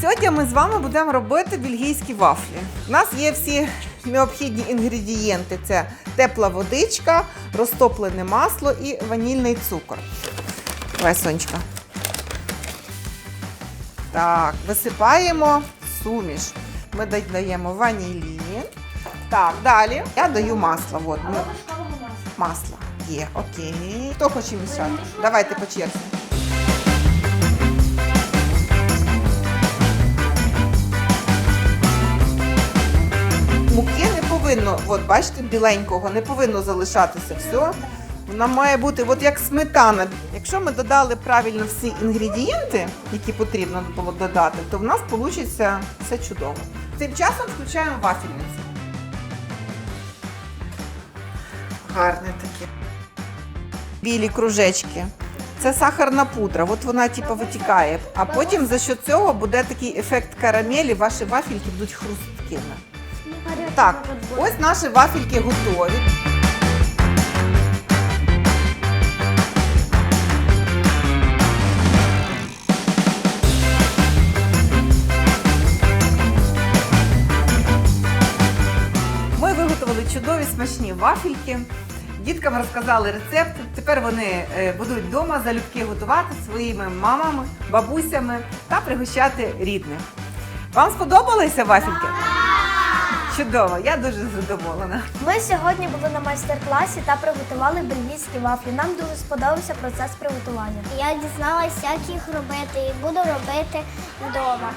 Сьогодні ми з вами будемо робити бельгійські вафлі. У нас є всі необхідні інгредієнти: це тепла водичка, розтоплене масло і ванільний цукор. Давай, Сонечка. Так, висипаємо суміш. Ми додаємо ванілін. Так, далі я даю масло. От. Масло. Є, окей. Хто хоче мішати? Давайте по черзі. Повинно, от бачите, біленького, не повинно залишатися все. Вона має бути от як сметана. Якщо ми додали правильно всі інгредієнти, які потрібно було додати, то в нас вийде все чудово. Тим часом включаємо вафельницю. Гарне таке. Білі кружечки. Це сахарна пудра, от вона типу витікає. А потім за що цього буде такий ефект карамелі, ваші вафельки будуть хрусткими. Так, ось наші вафельки готові. Ми виготовили чудові смачні вафельки. Діткам розказали рецепт. Тепер вони е, будуть вдома залюбки готувати своїми мамами, бабусями та пригощати рідних. Вам сподобалися вафельки? Чудово, я дуже задоволена. Ми сьогодні були на майстер-класі та приготували бельгійські вафлі. Нам дуже сподобався процес приготування. Я дізналася, як їх робити і буду робити вдома.